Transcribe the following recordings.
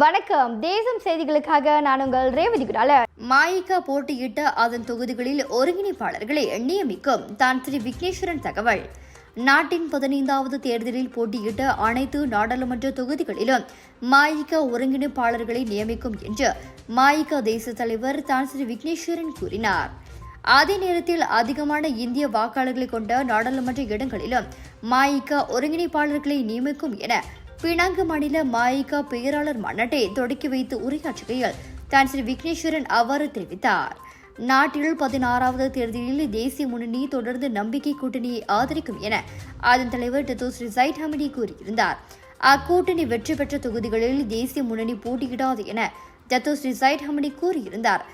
வணக்கம். தேசம் செய்திகளுக்காக நான் உங்கள் ரேவதி குடால. மாயிகா போட்டியிட்ட அதன் தொகுதிகளில் ஒருங்கிணைப்பாளர்களை நியமிக்கும் தான் ஸ்ரீ விக்னேஸ்வரன் தகவல். நாட்டின் பதினைந்தாவது தேர்தலில் போட்டியிட்ட அனைத்து நாடாளுமன்ற தொகுதிகளிலும் மாயிகா ஒருங்கிணைப்பாளர்களை நியமிக்கும் என்று மாயிகா தேச தலைவர் தான் ஸ்ரீ விக்னேஸ்வரன் கூறினார். அதே நேரத்தில் அதிகமான இந்திய வாக்காளர்களை கொண்ட நாடாளுமன்ற இடங்களிலும் மாயிகா ஒருங்கிணைப்பாளர்களை நியமிக்கும் என பினாங்கு மாநில மாயிகா பேராளர் மாநாட்டை தொடக்கி வைத்து உரையாற்றுகையில் தான் ஸ்ரீ விக்னேஸ்வரன் அவ்வாறு தெரிவித்தார். நாட்டில் பதினாறாவது தேர்தலில் தேசிய முன்னணி தொடர்ந்து நம்பிக்கை கூட்டணியை ஆதரிக்கும் என அதன் தலைவர் டத்தோ ஸ்ரீ சைட் ஹமிடி கூறியிருந்தார். அக்கூட்டணி வெற்றி பெற்ற தொகுதிகளில் தேசிய முன்னணி போட்டியிடாது என டத்தோ ஸ்ரீ சைட் ஹமிடி கூறியிருந்தார்.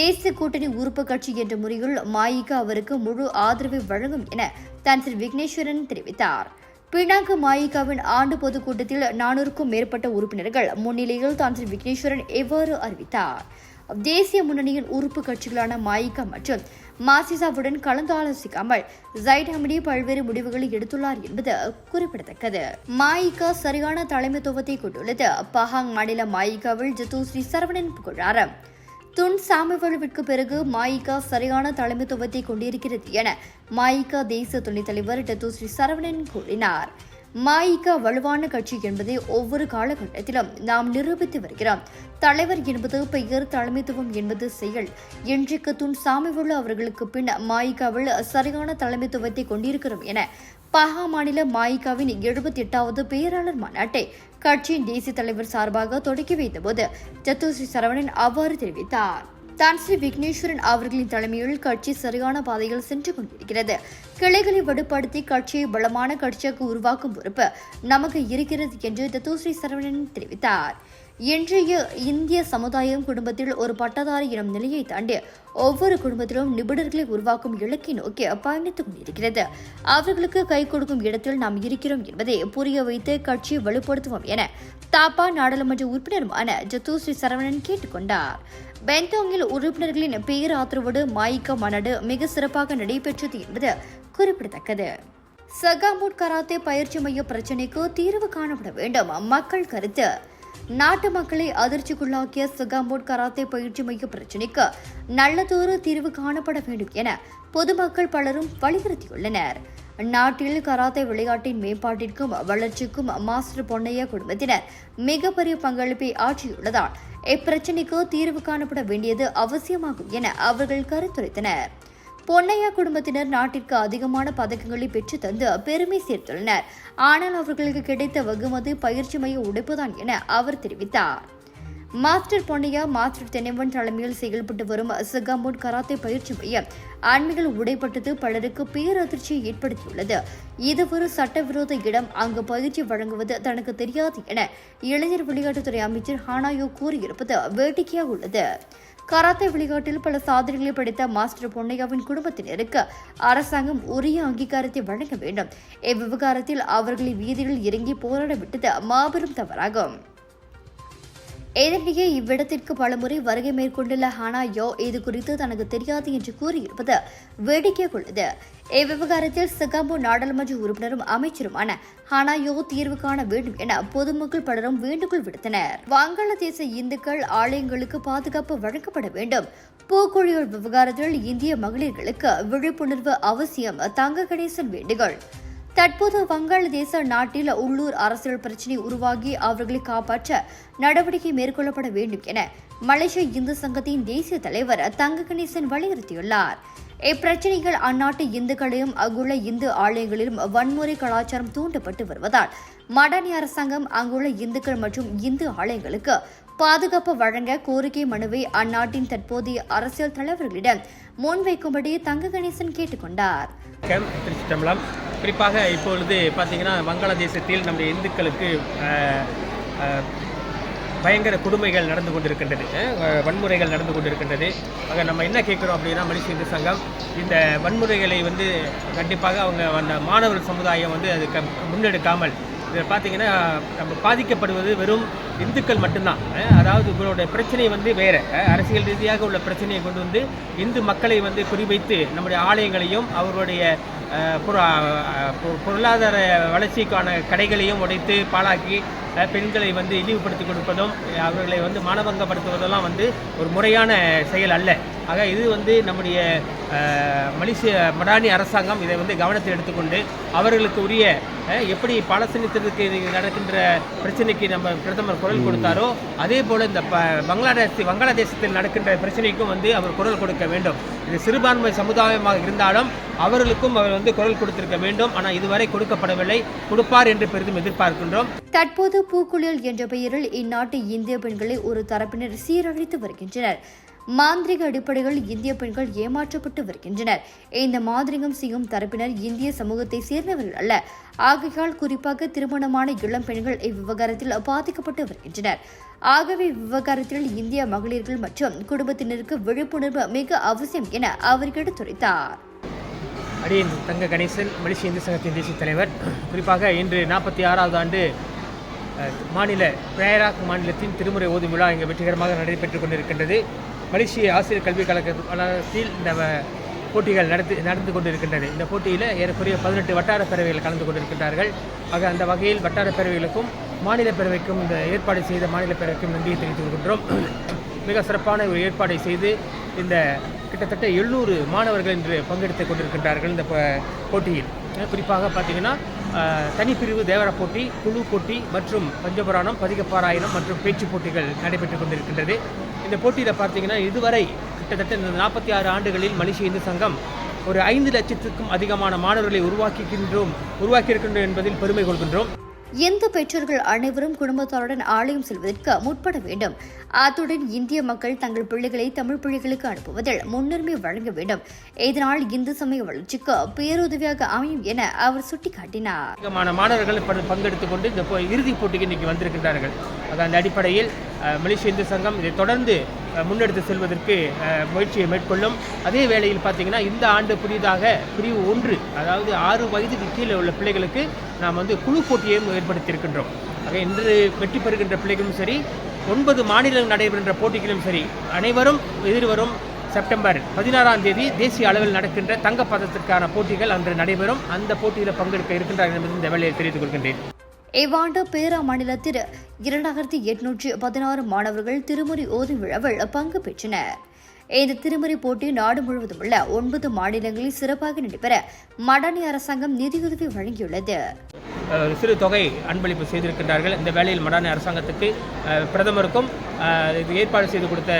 தேசிய கூட்டணி உறுப்பு கட்சி என்ற முறையில் மாயிகா அவருக்கு முழு ஆதரவை வழங்கும் என தான் ஸ்ரீ விக்னேஸ்வரன் தெரிவித்தார். பினாங்கு மாயிகாவின் ஆண்டு பொதுக்கூட்டத்தில் நானூறுக்கும் மேற்பட்ட உறுப்பினர்கள் முன்னிலையில் தான் விக்னேஸ்வரன் எவ்வாறு அறிவித்தார்? தேசிய முன்னணியின் உறுப்பு கட்சிகளான மாயிகா மற்றும் மாசிசாவுடன் கலந்து ஆலோசிக்காமல் ஜைட் ஹமிடி பல்வேறு முடிவுகளை எடுத்துள்ளார் என்பது குறிப்பிடத்தக்கது. மாயிகா சரியான தலைமைத்துவத்தை கொண்டுள்ளது. பஹாங் மாநில மாயிகாவில் ஜித்து ஸ்ரீ சரவணன் புகழாரம். துன் சாமிவழுவிற்கு பிறகு மாயிகா சரியான தலைமைத்துவத்தை கொண்டிருக்கிறது என மாயிகா தேசிய துணைத் தலைவர் டத்து ஸ்ரீ சரவணன் கூறினார். மாயிகா வலுவான கட்சி என்பதை ஒவ்வொரு காலகட்டத்திலும் நாம் நிரூபித்து வருகிறோம். தலைவர் என்பது பெயர் தலைமைத்துவம் என்பது செயல். இன்றைக்கு துன் சாமிவுள்ள அவர்களுக்கு பின் மாயிகாவில் சரியான தலைமைத்துவத்தை கொண்டிருக்கிறோம் என பஹா மாநில மாயிகாவின் எழுபத்தி எட்டாவது பேராளர் மாநாட்டை கட்சியின் தேசிய தலைவர் சார்பாக தொடக்கி வைத்தபோது சத்துஸ்ரீ சரவணன் அவ்வாறு தெரிவித்தார். தான் ஸ்ரீ விக்னேஸ்வரன் அவர்களின் தலைமையில் கட்சி சரியான பாதையில் சென்று கொண்டிருக்கிறது. கிளைகளை வலுப்படுத்தி கட்சியை பலமான கட்சியாக உருவாக்கும் பொறுப்பு நமக்கு இருக்கிறது என்று தத்துஸ்ரீ சரவணன் தெரிவித்தார். இன்றைய இந்திய சமுதாயம் குடும்பத்தில் ஒரு பட்டதாரி எனும் நிலையை தாண்டி ஒவ்வொரு குடும்பத்திலும் நிபுணர்களை உருவாக்கும் இலக்கை நோக்கி பயணித்துக் கொண்டிருக்கிறது. அவர்களுக்கு கை கொடுக்கும் இடத்தில் நாம் இருக்கிறோம் என்பதை புரிய வைத்து கட்சியை வலுப்படுத்துவோம் என தாப்பா நாடாளுமன்ற உறுப்பினருமான ஜத்தூஸ்ரீ சரவணன் கேட்டுக்கொண்டார் பென்தாங்கில் உறுப்பினர்களின் பேராதரவோடு மாயிக்கா மாநாடு மிக சிறப்பாக நடைபெற்றது என்பது குறிப்பிடத்தக்கது. சகாமுட் கராத்தே பயிற்சி மைய பிரச்சினைக்கு தீர்வு காணப்பட வேண்டும். மக்கள் கருத்து நாட்டு மக்களை அதிர்ச்சிக்குள்ளாக்கிய சுகாம்போட் கராத்தே பயிற்சி மைய பிரச்சினைக்கு நல்லதொரு தீர்வு காணப்பட வேண்டும் என பொதுமக்கள் பலரும் வலியுறுத்தியுள்ளனர். நாட்டில் கராத்தே விளையாட்டின் மேம்பாட்டிற்கும் வளர்ச்சிக்கும் மாஸ்டர் பொன்னைய குடும்பத்தினர் மிகப்பெரிய பங்களிப்பை ஆற்றியுள்ளதால் இப்பிரச்சினைக்கு தீர்வு காணப்பட வேண்டியது அவசியமாகும் என அவர்கள் கருத்துரைத்தனர். பொன்னையா குடும்பத்தினர் நாட்டிற்கு அதிகமான பதக்கங்களை பெற்று தந்து பெருமை சேர்த்துள்ளனர். ஆனால் அவர்களுக்கு கிடைத்த வெகுமதி பயிற்சி மைய உடைப்புதான் என அவர் தெரிவித்தார். மாஸ்டர் பொன்னையா மாஸ்டர் தென்னவன் தலைமையில் செயல்பட்டு வரும் சிகாமூட் கராத்தே பயிற்சி மையம் அண்மையில் உடைப்பட்டது பலருக்கு பேரதிர்ச்சியை ஏற்படுத்தியுள்ளது. இது ஒரு சட்டவிரோத இடம். அங்கு பயிற்சி வழங்குவது தனக்கு தெரியாது என இளைஞர் விளையாட்டுத்துறை அமைச்சர் ஹானாயோ கூறியிருப்பது வேடிக்கையாக உள்ளது. கராத்தே விளையாட்டில் பல சாதனைகளை படைத்த மாஸ்டர் பொன்னையாவின் குடும்பத்தினருக்கு அரசாங்கம் உரிய அங்கீகாரத்தை வழங்க வேண்டும். இவ்விவகாரத்தில் அவர்களை வீதியில் இறங்கி போராட விட்டது மாபெரும் தவறாகும். இதனிடையே இவ்விடத்திற்கு பலமுறை வருகை மேற்கொண்டுள்ள ஹானா யோ இது குறித்து தனக்கு தெரியாது என்று கூறியிருப்பது வேடிக்கை உள்ளது இவ்விவகாரத்தில் சிகாம்போ நாடாளுமன்ற உறுப்பினரும் அமைச்சருமான ஹானா யோ தீர்வு காண வேண்டும் என பொதுமக்கள் பலரும் வேண்டுகோள் விடுத்தனர். வங்காளதேச இந்துக்கள் ஆலயங்களுக்கு பாதுகாப்பு வழங்கப்பட வேண்டும். பூக்குழிகள் விவகாரத்தில் இந்திய மகளிர்களுக்கு விழிப்புணர்வு அவசியம். தங்க கணேசன் வேண்டுகோள். தற்போது வங்காளதேச நாட்டில் உள்ளூர் அரசியல் பிரச்சினை உருவாகி அவர்களை காப்பாற்ற நடவடிக்கை மேற்கொள்ளப்பட வேண்டும் என மலேசிய இந்து சங்கத்தின் தேசிய தலைவர் தங்க கணேசன் வலியுறுத்தியுள்ளார். இப்பிரச்சனைகள் அந்நாட்டு இந்துக்களையும் அங்குள்ள இந்து ஆலயங்களிலும் வன்முறை கலாச்சாரம் தூண்டப்பட்டு வருவதால் மடானி அரசாங்கம் அங்குள்ள இந்துக்கள் மற்றும் இந்து ஆலயங்களுக்கு பாதுகாப்பு வழங்க கோரிக்கை மனுவை அந்நாட்டின் தற்போதைய அரசியல் தலைவர்களிடம் முன்வைக்கும்படி தங்க கணேசன் கேட்டுக்கொண்டார் குறிப்பாக இப்பொழுது பார்த்தீங்கன்னா வங்காளதேசத்தில் நம்முடைய இந்துக்களுக்கு பயங்கர கொடுமைகள் நடந்து கொண்டிருக்கின்றது. வன்முறைகள் நடந்து கொண்டிருக்கின்றது. ஆக நம்ம என்ன கேட்குறோம் அப்படின்னா மலேசிய இந்து சங்கம் இந்த வன்முறைகளை வந்து கண்டிப்பாக அவங்க அந்த மாணவர் சமுதாயம் வந்து அதுக்கு முன்னெடுக்காமல் இதில் பார்த்தீங்கன்னா நம்ம பாதிக்கப்படுவது வெறும் இந்துக்கள் மட்டும்தான். அதாவது இவரோட பிரச்சனை வந்து வேறு. அரசியல் ரீதியாக உள்ள பிரச்சனையை கொண்டு வந்து இந்து மக்களை வந்து குறிவைத்து நம்முடைய ஆலயங்களையும் அவர்களுடைய பொரு- பொ- பொருளாதார வளர்ச்சிக்கான கடைகளையும் உடைத்து பாழாக்கி பெண்களை வந்து இழிவுபடுத்தி கொடுப்பதும் அவர்களை வந்து மானபங்கப்படுத்துவதெல்லாம் வந்து ஒரு முறையான செயல் அல்ல. ஆக இது வந்து நம்முடைய மலேசிய மடானி அரசாங்கம் இதை வந்து கவனத்தில் எடுத்துக்கொண்டு அவர்களுக்கு உரிய எப்படி பாலஸ்தீனத்திற்கு நடக்கின்ற பிரச்சனைக்கு நம்ம பிரதமர் குரல் கொடுத்தாரோ அதே போல் இந்த ப பங்களாதேஷ் வங்காளதேசத்தில் நடக்கின்ற பிரச்சனைக்கும் வந்து அவர் குரல் கொடுக்க வேண்டும். இது சிறுபான்மை சமுதாயமாக இருந்தாலும் அவர்களுக்கும் அவர் வந்து குரல் கொடுத்திருக்க வேண்டும். ஆனால் இதுவரை கொடுக்கப்படவில்லை. கொடுப்பார் என்று பெரிதும் எதிர்பார்க்கின்றோம். தற்போது பூக்குழல் என்ற பெயரில் இந்நாட்டு இந்திய பெண்களை ஒரு தரப்பினர் சீரழித்து வருகின்றனர். மாந்திரிக அடிப்படையில் இந்திய பெண்கள் ஏமாற்றப்பட்டு வருகின்றனர். இந்த மாந்திரிகம் செய்யும் தரப்பினர் இந்திய சமூகத்தை சேர்ந்தவர்கள் அல்ல. ஆகையால் குறிப்பாக திருமணமான இளம் பெண்கள் இவ்விவகாரத்தில் பாதிக்கப்பட்டு வருகின்றனர். ஆகவே விவகாரத்தில் இந்திய மகளிர்கள் மற்றும் குடும்பத்தினருக்கு விழிப்புணர்வு மிக அவசியம் என அவர் எடுத்துரைத்தார் அடியின் தங்க கணேசன் மலேசிய இந்து சங்கத்தின் தேசிய தலைவர். குறிப்பாக இன்று நாற்பத்தி ஆறாவது ஆண்டு மாநில பிரேராக் மாநிலத்தின் திருமுறை ஓதும் விழா இங்கே வெற்றிகரமாக நடைபெற்றுக் கொண்டிருக்கின்றது. மலேசிய ஆசிரியர் கல்விக் கழகத்தில் இந்த போட்டிகள் நடத்தி நடந்து கொண்டிருக்கின்றது இந்த போட்டியில் ஏறக்குறைய பதினெட்டு வட்டார பேரவைகள் கலந்து கொண்டிருக்கின்றார்கள். ஆக அந்த வகையில் வட்டார பேரவைகளுக்கும் மாநில பேரவைக்கும் இந்த ஏற்பாடு செய்த மாநில பேரவைக்கும் நன்றியை தெரிவித்துக் கொள்கின்றோம். மிக சிறப்பான ஒரு ஏற்பாடை செய்து இந்த கிட்டத்தட்ட எழுநூறு மாணவர்கள் இன்று பங்கெடுத்துக் கொண்டிருக்கின்றார்கள் இந்த போட்டியில். குறிப்பாக பார்த்தீங்கன்னா தனிப்பிரிவு தேவர போட்டி குழு போட்டி மற்றும் பஞ்சபுராணம் பதிகப்பாராயணம் மற்றும் பேச்சு போட்டிகள் நடைபெற்றுக் கொண்டிருக்கின்றது. இந்த போட்டியில் பார்த்தீங்கன்னா இதுவரை கிட்டத்தட்ட இந்த நாற்பத்தி ஆறு ஆண்டுகளில் மலேசிய இந்து சங்கம் ஒரு ஐந்து லட்சத்துக்கும் அதிகமான மாணவர்களை உருவாக்கிக்கின்றோம் உருவாக்கியிருக்கின்றோம் என்பதில் பெருமை கொள்கின்றோம். எந்த பெற்றோர்கள் அனைவரும் குடும்பத்தாருடன் ஆலயம் செல்வதற்கு முற்பட வேண்டும். அத்துடன் இந்திய மக்கள் தங்கள் பிள்ளைகளை தமிழ் பிள்ளைகளுக்கு அனுப்புவதில் முன்னுரிமை வழங்க வேண்டும். இதனால் இந்து சமய வளர்ச்சிக்கு பேருதவியாக அமையும் என அவர் சுட்டிக்காட்டினார். அதிகமான மாணவர்கள் ப- பங்கெடுத்துக் கொண்டு இந்த இறுதிப் போட்டிக்கு இன்னைக்கு வந்திருக்கின்றார்கள். அதன் அந்த அடிப்படையில் மலேசிய இந்து சங்கம் இதை தொடர்ந்து முன்னெடுத்து செல்வதற்கு முயற்சியை மேற்கொள்ளும். அதே வேளையில் பார்த்தீங்கன்னா இந்த ஆண்டு புதிதாக பிரிவு ஒன்று அதாவது ஆறு வயதுக்கு கீழே உள்ள பிள்ளைகளுக்கு நாம் வந்து குழு போட்டியையும் ஏற்படுத்தியிருக்கின்றோம். ஆக இன்று வெற்றி பெறுகின்ற பிள்ளைகளும் சரி ஒன்பது மாநிலம் நடைபெறுகின்ற போட்டிகளும் சரி அனைவரும் எதிர்வரும் செப்டம்பர் பதினாறாம் தேதி தேசிய அளவில் நடக்கின்ற தங்கப்பதத்திற்கான போட்டிகள் அன்று நடைபெறும். அந்த போட்டியில் பங்கெடுக்க இருக்கின்றார்கள் என்பது இந்த வேலையை தெரிவித்துக் கொள்கின்றேன். இவ்வாண்டு பேரா மாநிலத்தில் இரண்டாயிரத்தி எட்நூற்றி பதினாறு மாணவர்கள் திருமுறை ஓதி விழாவில் பங்கு பெற்றனர். இந்த திருமுறை போட்டி நாடு முழுவதும் உள்ள ஒன்பது மாநிலங்களில் சிறப்பாக நடைபெற மடானி அரசாங்கம் நிதியுதவி வழங்கியுள்ளது. சிறு தொகை அன்பளிப்பு செய்திருக்கின்றார்கள். இந்த வேளையில் மடானி அரசாங்கத்துக்கு பிரதமருக்கும் இது ஏற்பாடு செய்து கொடுத்த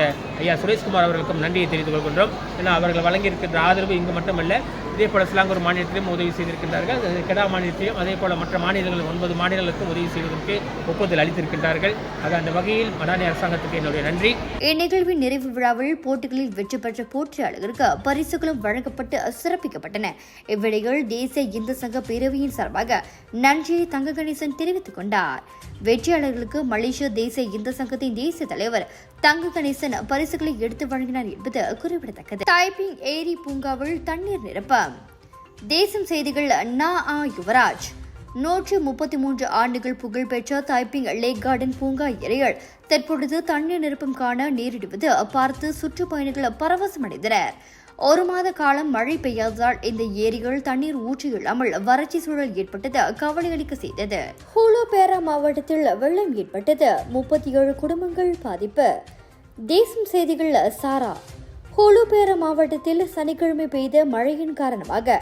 ஐயா சுரேஷ்குமார் அவர்களுக்கும் நன்றியை தெரிவித்துக் கொள்கின்றோம். ஏன்னா அவர்கள் வழங்கியிருக்கின்ற ஆதரவு இங்கு மட்டுமல்ல இதே போல சிலாங்கூர் மாநிலத்திலும் உதவி செய்திருக்கின்றார்கள். அது கெடா மாநிலத்திலும் அதே போல மற்ற மாநிலங்கள் ஒன்பது மாநிலங்களுக்கும் உதவி செய்வதற்கு ஒப்புதல் அளித்திருக்கின்றார்கள். ஆக அந்த வகையில் மடானி அரசாங்கத்துக்கு என்னுடைய நன்றி. இந்நிகழ்வின் நிறைவு விழாவில் போட்டிகளில் வெற்றி பெற்ற போட்டியாளர்களுக்கு பரிசுகளும் வழங்கப்பட்டு சிறப்பிக்கப்பட்டன. இவ்விடையில் தேசிய இந்து சங்க பேரவையின் சார்பாக நன்றியை தங்க கணேசன் தெரிவித்துக் கொண்டார். வெற்றியாளர்களுக்கு மலேசிய தேசிய இந்து சங்கத்தின் தேசிய தலைவர் தங்க கணேசன் பரிசுகளை எடுத்து வழங்கினார் என்பது குறிப்பிடத்தக்கது. டைப்பிங் ஏரி பூங்காவில் தண்ணீர் நிரப்ப தேசம் செய்திகள் நா ஆ யுவராஜ். நூற்றி முப்பத்தி மூன்று ஆண்டுகள் புகழ்பெற்ற தைப்பிங் லேக் கார்டன் பூங்கா ஏரியில் தற்பொழுது தண்ணீர் நிரப்பம் காண நேரிடுவது பார்த்து சுற்றுப்பயணிகள் பரவசமடைந்தனர். ஒரு மாத காலம் மழை பெய்யாததால் இந்த ஏரிகள் தண்ணீர் ஊற்றி இல்லாமல் வறட்சி சூழல் ஏற்பட்டது கவலை அளிக்க செய்தது. ஹூலோபேரா மாவட்டத்தில் வெள்ளம் ஏற்பட்டது. முப்பத்தி ஏழு குடும்பங்கள் பாதிப்பு. தேசம் செய்திகள் சாரா. ஹூலுபேரா மாவட்டத்தில் சனிக்கிழமை பெய்த மழையின் காரணமாக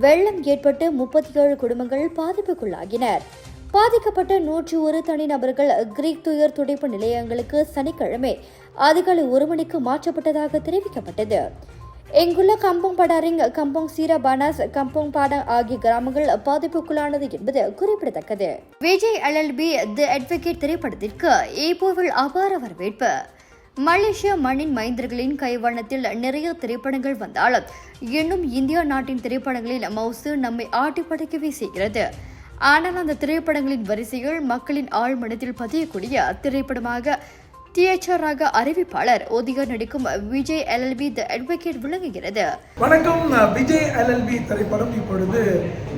வெள்ளம் ஏற்பட்டு முப்பத்தி ஏழு குடும்பங்கள் பாதிப்புக்குள்ளாகினர். பாதிக்கப்பட்ட நூற்றி ஒரு தனிநபர்கள் கிரீக் துயர் துடைப்பு நிலையங்களுக்கு சனிக்கிழமை அதிகாலை ஒரு மணிக்கு மாற்றப்பட்டதாக தெரிவிக்கப்பட்டது. இங்குள்ள கம்போங் படாரிங் கம்போங் சீரா பானாஸ் கம்போங் பாடங் ஆகிய கிராமங்கள் பாதிப்புக்குள்ளானது என்பது குறிப்பிடத்தக்கது. விஜய் எல்எல்பி தி அட்வொகேட் திரைப்படத்திற்கு ஏப்போவில் அபார வரவேற்பு. மலேசிய மண்ணின் மைந்தர்களின் கைவண்ணத்தில் நிறைய திரைப்படங்கள் வந்தாலும் இன்னும் இந்தியா நாட்டின் திரைப்படங்களில் மவுசு நம்மை ஆட்டி படைக்கவே செய்கிறது. ஆனால் அந்த திரைப்படங்களின் வரிசையில் மக்களின் ஆழ்மனத்தில் பதியக்கூடிய திரைப்படமாக தியேட்டராக அறிவிப்பாளர் ஒதிகர் நடிக்கும் விஜய் எல்எல்பி த அட்வொகேட் விளங்குகிறது. வணக்கம் விஜய் எல்எல்பி திரைப்படம் இப்பொழுது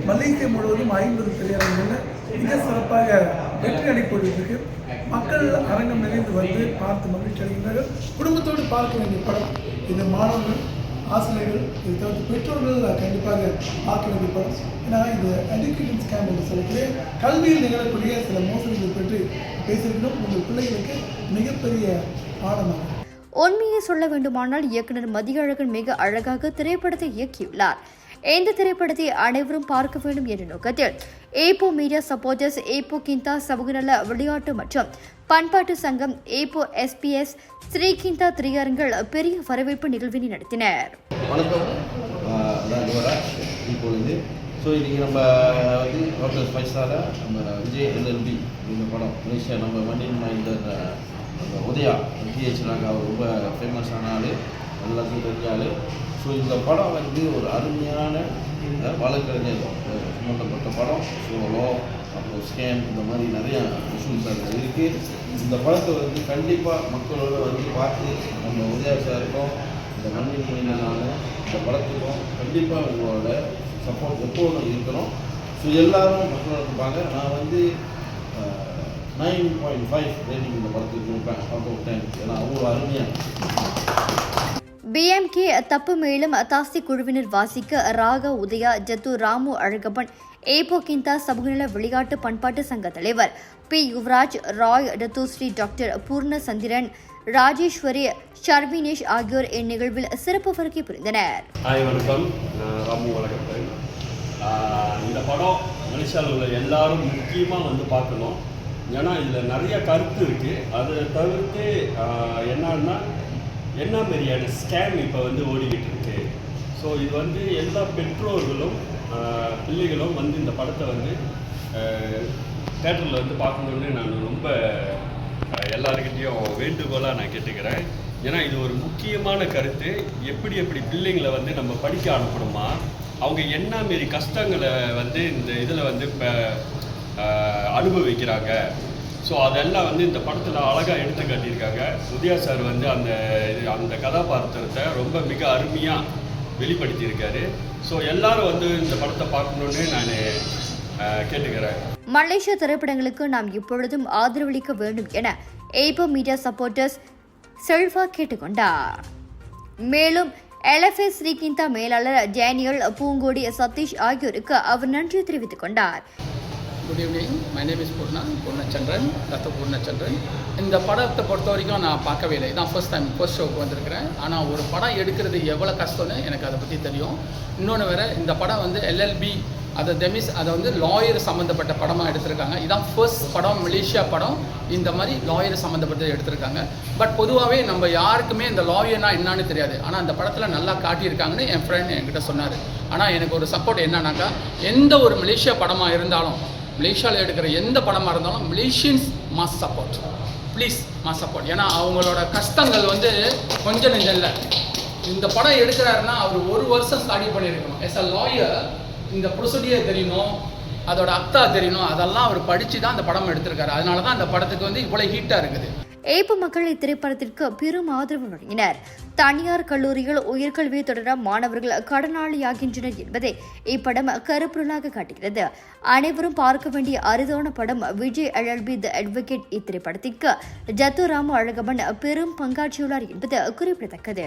மலேசியா முழுவதும் ஐம்பது திரையரங்குகள் மிக சிறப்பாக வெற்றி அடைப்பொழுதுக்கு மக்கள் அரங்கம் நிறைந்து வந்து பார்த்து மகிழ்ச்சி அடைகின்றனர் குடும்பத்தோடு பார்க்க வேண்டிய படம் இது மாணவர்கள் ஆசிரியர்கள் இதை தவிர்த்து பெற்றோர்கள் கண்டிப்பாக பார்க்க வேண்டிய ஏன்னா இந்த எஜுகேஷன் ஸ்கேம் என்று சொல்லக்கூடிய கல்வியில் நிகழக்கூடிய சில மோசடிகள் பற்றி பேசியிருக்கணும் உங்கள் பிள்ளைகளுக்கு மிகப்பெரிய பாடமாகும். உண்மையை சொல்ல வேண்டுமானால் இயக்குனர் மதியழகன் மிக அழகாக திரைப்படத்தை இயக்கியுள்ளார். இந்த திரைப்படத்தை அனைவரும் பார்க்க வேண்டும் என்ற நோக்கத்தில் Ipoh media supporters Ipoh Kinta சமூக நல விளையாட்டு மற்றும் பண்பாட்டு சங்கம் ஏபோ எஸ்பிஎஸ் ஸ்ரீகிந்தா திரையரங்கள் பெரிய வரவேற்பு நிகழ்வினை நடத்தினர். வணக்கம். இப்பொழுது. ஸோ இன்றைக்கி நம்ம வந்து ஃபைவ் ஸ்டாரை நம்ம விஜய் எல்எல்பி இந்த படம் மலேசியா நம்ம மண்ணின் மைந்தர் நம்ம உதயா பிஹெச் நாங்கள் அவர் ரொம்ப ஃபேமஸான ஆள் எல்லாத்துக்கும் தெரிஞ்ச ஆள். ஸோ இந்த படம் வந்து ஒரு அருமையான வழக்கறிஞர் சம்மந்தப்பட்ட படம். ஸோ லோ அப்புறம் ஸ்கேம் இந்த மாதிரி நிறையா இஷ்யூஸ் அதில் இருக்குது இந்த படத்தை வந்து கண்டிப்பாக மக்களோட வந்து பார்த்து நம்ம உதயா சாருக்கும் இந்த மண்ணின் மொழினால இந்த படத்துக்கும் கண்டிப்பாக உங்களோட சப்போர்ட் எப்போதும் இருக்கிறோம் ஸோ எல்லாரும் மக்களோட இருப்பாங்க. நான் வந்து நைன் பாயிண்ட் ஃபைவ் ரேட்டிங் இந்த படத்துக்கு கொடுப்பேன். அவுட் ஆஃப் டென் ஏன்னா அவ்வளோ அருமையாக பிஎம்கே தப்பு மேலும் தாசி குழுவினர் வாசிக்க ராக உதயா ஜத்து ராமு அழகப்பன் ஏபோ கிந்தா சமூகநல விளையாட்டு பண்பாட்டு சங்க தலைவர் P Yuvaraj Rai Datuk Seri doctor Poorna Chandran Rajeswari Sharvinesh ஆகியோர் இந்நிகழ்வில் சிறப்பு வருகை புரிந்தனர். ஹாய் வணக்கம். ராமு வழக்கப்பன் இந்த படம் மலேசியாவில் உள்ள எல்லாரும் முக்கியமாக வந்து பார்க்கணும். ஏன்னா இதில் நிறைய கருத்து இருக்குது அதை தவிர்த்து என்னன்னா என்ன மாதிரியான ஸ்கேம் இப்போ வந்து ஓடிக்கிட்டு இருக்கு? ஸோ இது வந்து எல்லா பெற்றோர்களும் பிள்ளைகளும் வந்து இந்த படத்தை வந்து தேட்டரில் வந்து பார்க்கணுன்னு நான் ரொம்ப எல்லாருக்கிட்டேயும் வேண்டுகோளாக நான் கேட்டுக்கிறேன். ஏன்னா இது ஒரு முக்கியமான கருத்து. எப்படி எப்படி பிள்ளைங்களை வந்து நம்ம படிக்க அனுப்பணுமா? அவங்க என்ன மாரி கஷ்டங்களை வந்து இந்த இதில் வந்து இப்போ அனுபவிக்கிறாங்க? ஸோ அதெல்லாம் வந்து இந்த படத்தில் அழகாக எடுத்து காட்டியிருக்காங்க. உதயா சார் வந்து அந்த இது அந்த கதாபாத்திரத்தை ரொம்ப மிக அருமையாக வெளிப்படுத்தியிருக்காரு. ஸோ எல்லாரும் வந்து இந்த படத்தை பார்க்கணுன்னு நான் கேட்டுக்கிறேன். மலேசிய திரைப்படங்களுக்கு நாம் இப்பொழுதும் ஆதரவளிக்க வேண்டும் என ஏபோ மீடியா சப்போர்ட்டர்ஸ் செல்வா கேட்டுக்கொண்டார். மேலும் எல்எஃப்எஸ் ஸ்ரீகிந்தா மேலாளர் டேனியல் பூங்கோடி சதீஷ் ஆகியோருக்கு அவர் நன்றி தெரிவித்துக் கொண்டார். Good evening my name is Poorna Poornachandran தத்த பூர்ணச்சந்திரன் இந்த படத்தை பொறுத்த வரைக்கும் நான் பார்க்கவே இல்லை. இதான் ஃபர்ஸ்ட் டைம் ஃபர்ஸ்ட் ஷோக்கு வந்திருக்கிறேன். ஆனால் ஒரு படம் எடுக்கிறது எவ்வளோ கஷ்டம்னு எனக்கு அதை பற்றி தெரியும். இன்னொன்று வேறு இந்த படம் வந்து எல்எல்பி அதை தெமிஸ் அதை வந்து லாயர் சம்மந்தப்பட்ட படமாக எடுத்திருக்காங்க. இதான் ஃபர்ஸ்ட் படம் மலேசியா படம். இந்த மாதிரி லாயர் சம்மந்தப்பட்டது எடுத்திருக்காங்க. பட் பொதுவாகவே நம்ம யாருக்குமே இந்த லாயர்னா என்னன்னு தெரியாது. ஆனால் அந்த படத்தில் நல்லா காட்டியிருக்காங்கன்னு என் ஃப்ரெண்ட் என்கிட்ட சொன்னார். ஆனால் எனக்கு ஒரு சப்போர்ட் என்னன்னாக்கா எந்த ஒரு மலேசியா படமாக இருந்தாலும் மலேசியாவில் எடுக்கிற எந்த படமாக இருந்தாலும் Malaysians mass support please mass support ஏன்னா அவங்களோட கஷ்டங்கள் வந்து கொஞ்சம் நெஞ்சம் இல்லை. இந்த படம் எடுக்கிறாருன்னா அவர் ஒரு வருஷம் ஸ்டடி பண்ணியிருக்கணும் எஸ் அ லாயர் இந்த ப்ரொசீடியர் தெரியணும். அதோட அக்தா தெரியணும். அதெல்லாம் அவர் படித்து தான் அந்த படம் எடுத்திருக்காரு. அதனால தான் அந்த படத்துக்கு வந்து இவ்வளோ ஹீட்டாக இருக்குது. ஏப்பு மக்கள் இத்திரைப்படத்திற்கு பெரும் ஆதரவு வழங்கினர். தனியார் கல்லூரிகள் உயர்கல்வி தொடர மாணவர்கள் கடனாளியாகின்றனர் என்பதை இப்படம் கருப்பொருளாக காட்டுகிறது. அனைவரும் பார்க்க வேண்டிய அரிதான படம் விஜய் அழல்பி தி அட்வொகேட் இத்திரைப்படத்திற்கு ஜத்து ராமு அழகமன் பெரும் பங்காற்றியுள்ளார் என்பது குறிப்பிடத்தக்கது.